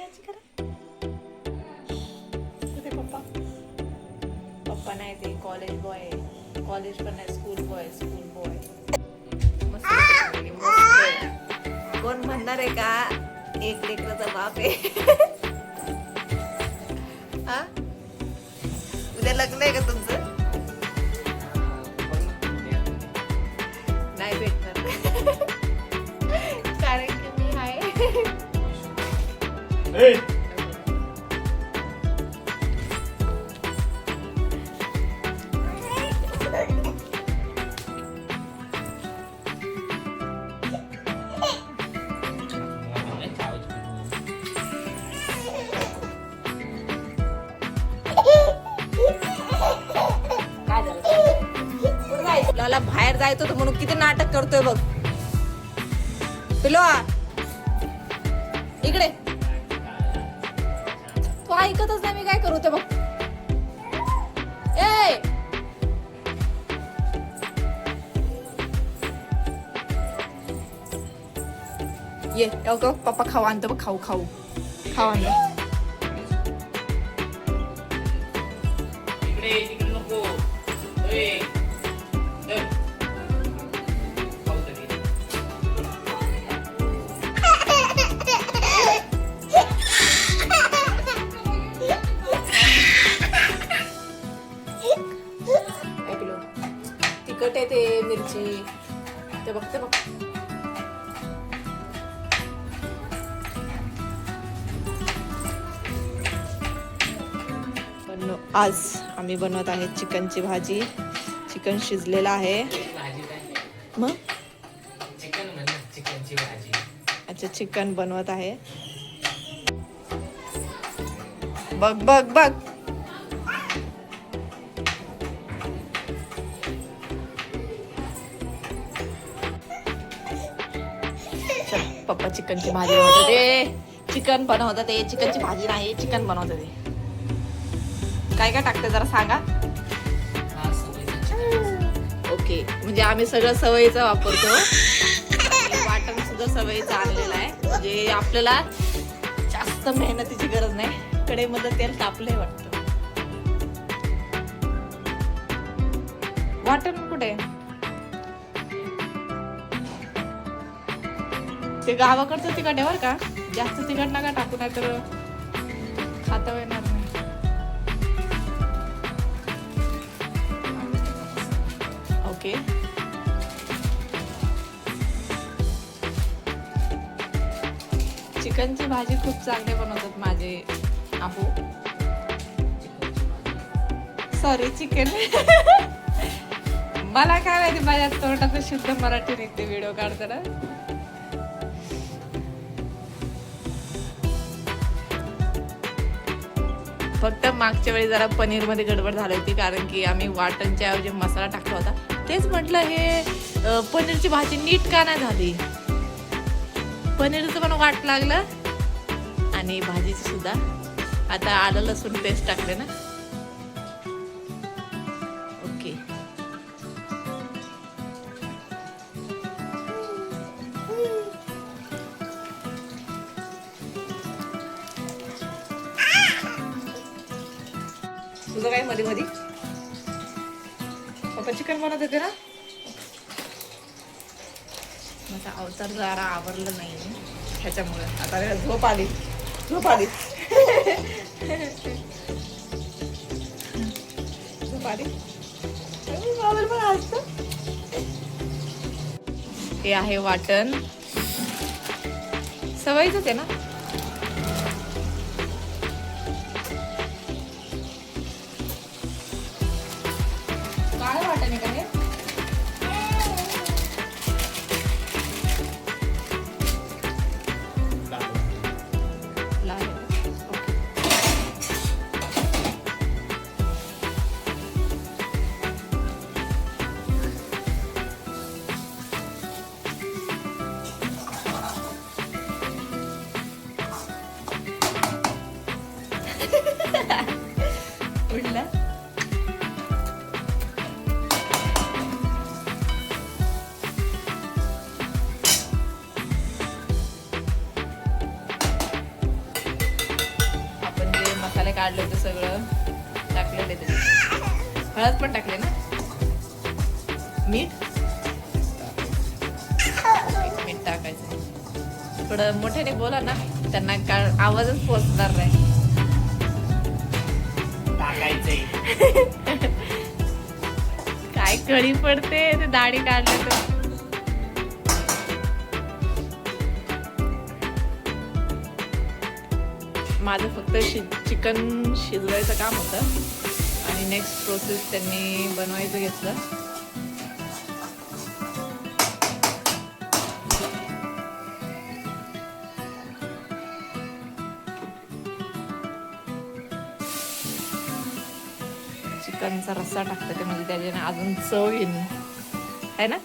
आजी करा. कुठे पप्पा. पप्पा नाही ते कॉलेज बॉय कॉलेज पण नाही स्कूल बॉय स्कूल बॉय मस्त. कोण म्हणणार आहे का? एक लेकराचा बाप आहे. हा उद्या लग्न आहे का तुमचं? काय बाहेर जायचं होतं म्हणून किती नाटक करतोय बघ. पिलो इकडे. तू ऐकतच नाही मी काय करू ते बघ. ए! ये अगं पप्पा खाऊ आणतो बघ खाऊ खाऊ. खाऊ आणतो. तिखट आहे ते मिरची. ते बघ ते बघ. पण आज आम्ही बनवत आहे चिकनची भाजी. चिकन शिजलेलं आहे. मग? चिकन म्हण ना, चिकनची भाजी. अच्छा चिकन बनवत आहे. बघ बघ बघ. पप्पा चिकनची भाजी बनवत ते चिकन बनवतात ते. चिकनची भाजी नाही चिकन बनवत ते. काय काय टाकते जरा सांगा. ओके. म्हणजे आम्ही सगळं सवयीचा वापरतो वाटण सुद्धा सवयीचं आणलेलं आहे. म्हणजे आपल्याला जास्त मेहनतीची गरज नाही. कडेमध्ये तेल तापलंय वाटतं. वाटण कुठे? ते गावाकडचं तिखट आहे बरं का. जास्त तिखट नका टाकू नाही तर खाता येणार नाही. ओके. चिकनची भाजी खूप चांगली बनवतात माझे आहो सॉरी चिकन मला काय माहिती माझ्या तोंडात शुद्ध मराठी निघते व्हिडिओ काढताना. फक्त मागच्या वेळी जरा पनीरमध्ये गडबड झाली होती कारण की आम्ही वाटणच्या ऐवजी मसाला टाकला होता. तेच म्हटलं हे पनीरची भाजी नीट का नाही झाली? पनीरचं पण वाट लागलं आणि भाजीची सुद्धा. आता आलं लसूण पेस्ट टाकले ना. तुझं काय मध्ये मध्ये पप्पा चिकन बनवत होते ना? माझा अवतार जरा आवरलं नाही. ह्याच्यामुळे. आता झोप आली. झोप आली. झोप आली. अरे, पण हे आहे वाटण. सवयीच आहे ना? हळद पण टाकले ना? मीठ? मीठ टाकायचं. थोडं मोठ्याने बोला ना त्यांना का आवाजच पोचणार नाही. काय कळी पडते ते दाढी काढले तर. माझं फक्त शि चिकन शिजवायचं काम होतं. नेक्स्ट प्रोसेस त्यांनी बनवायचं घेतलं. चिकनचा रस्सा टाकतं ते म्हणजे त्याच्याने अजून चव येईल. आहे ना?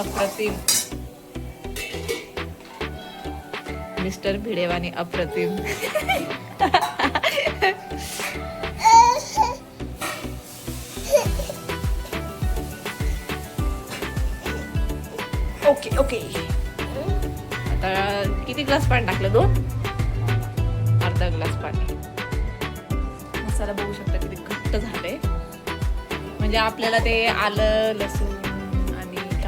अप्रतिम. मिस्टर भिडेवानी अप्रतिम. Okay okay. आता किती ग्लास पाणी टाकलं दोन? अर्धा ग्लास पाणी. मसाला बघू शकता किती घट्ट झालंय. म्हणजे आपल्याला ते आलं लसूण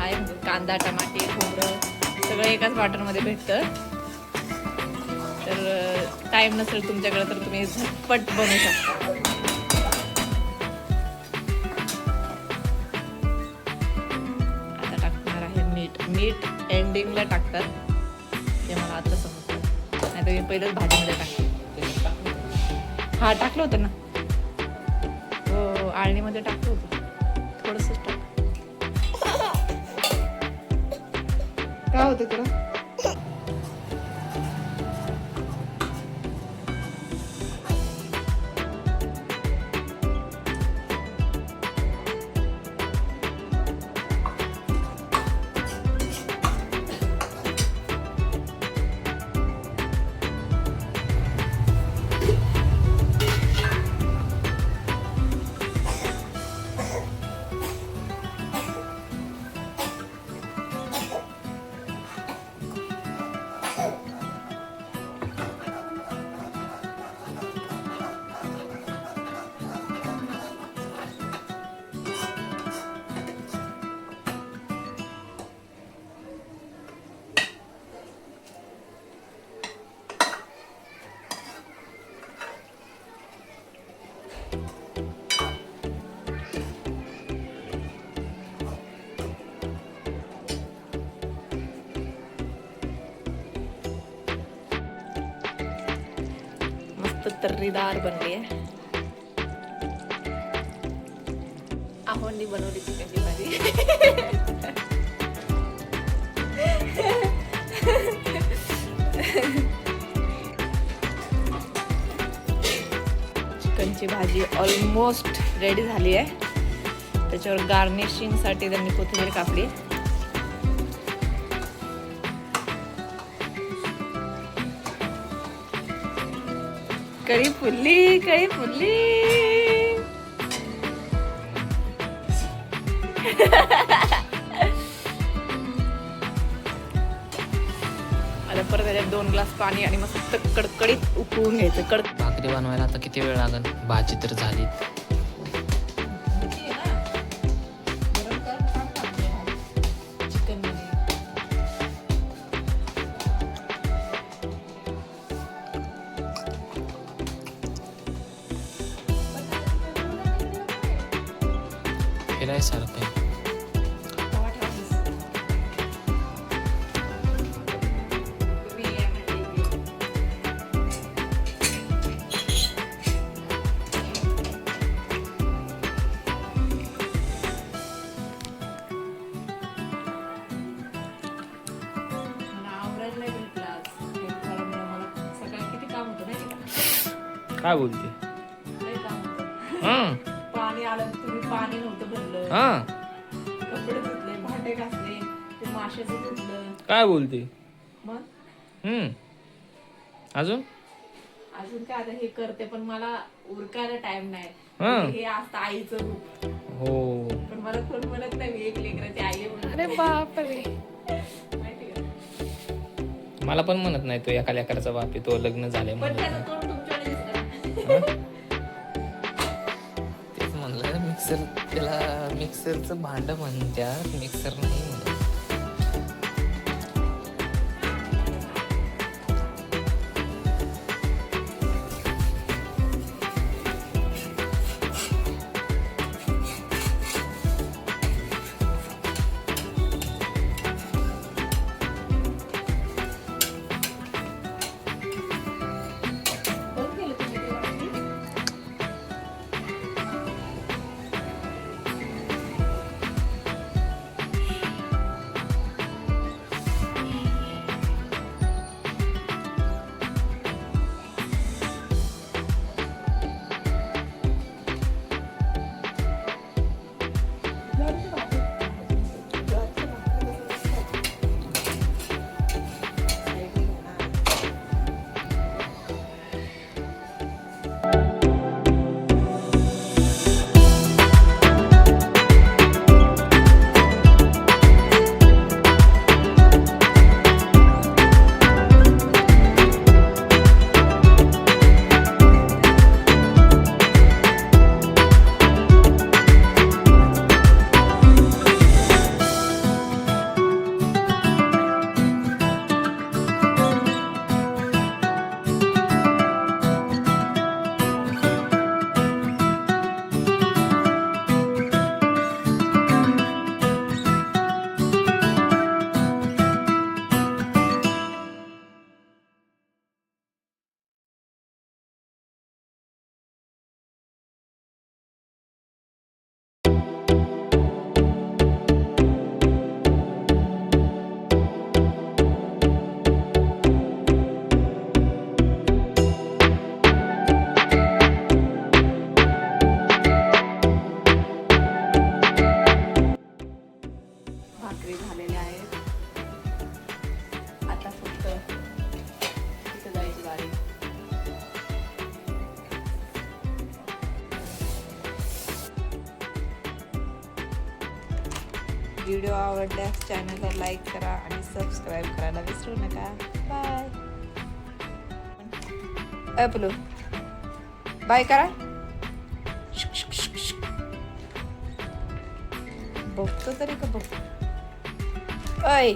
आणि काय कांदा टमाटे खोबरं सगळं एकाच वाटरमध्ये भेटतं. तर टाईम नसेल तुमच्याकडे तर तुम्ही झटपट बनवू शकता. आता टाकणार आहे मीठ. मीठ एंडिंगला टाकतात. ते मला आता समजतं नाही तर मी पहिलंच भाजीमध्ये टाकते. हा टाकलं होतं ना? हो आळणीमध्ये टाकलं होतं. थोडंसंच काय होतं तुला तर्रीदार बनली आहे. आहोंनी बनवली चिकनची भाजी चिकनची भाजी ऑलमोस्ट रेडी झाली आहे. त्याच्यावर गार्निशिंगसाठी त्यांनी कोथिंबीर कापली. कळी फुलली कळी फुलली आता परत त्याच्यात दोन ग्लास पाणी आणि मस्त कडकडीत उकळून घ्यायचं. कड भाकरी बनवायला आता किती वेळ लागेल? भाजी तर झाली. काय बोलते हं, पाणी आलं तुम्ही पाणी नव्हतं भरलं हं, कपडे धुतले भांडे घासले ते माशाचं धुतलं काय बोलते मग हं. अजून अजून काय आता हे करते पण मला उरकायला टाइम नाही हं. हे असतं आईचं रूप हो पण मला कोण म्हणत नाही मी एक लेकराची आई आहे म्हणून. अरे बापरे माहिती का? मला पण म्हणत नाही तो एका लेकराचा बाप आहे तो लग्न झाले पण त्याचं. तोंड. तेच म्हणलं मिक्सर त्याला मिक्सरचं भांडं म्हणतात. मिक्सर नाही. व्हिडिओ आवडल्यास चॅनलला लाईक करा आणि सबस्क्राईब करायला विसरू नका. बाय. अपलो बाय करा. बघतो तरी का बघतो? ऐ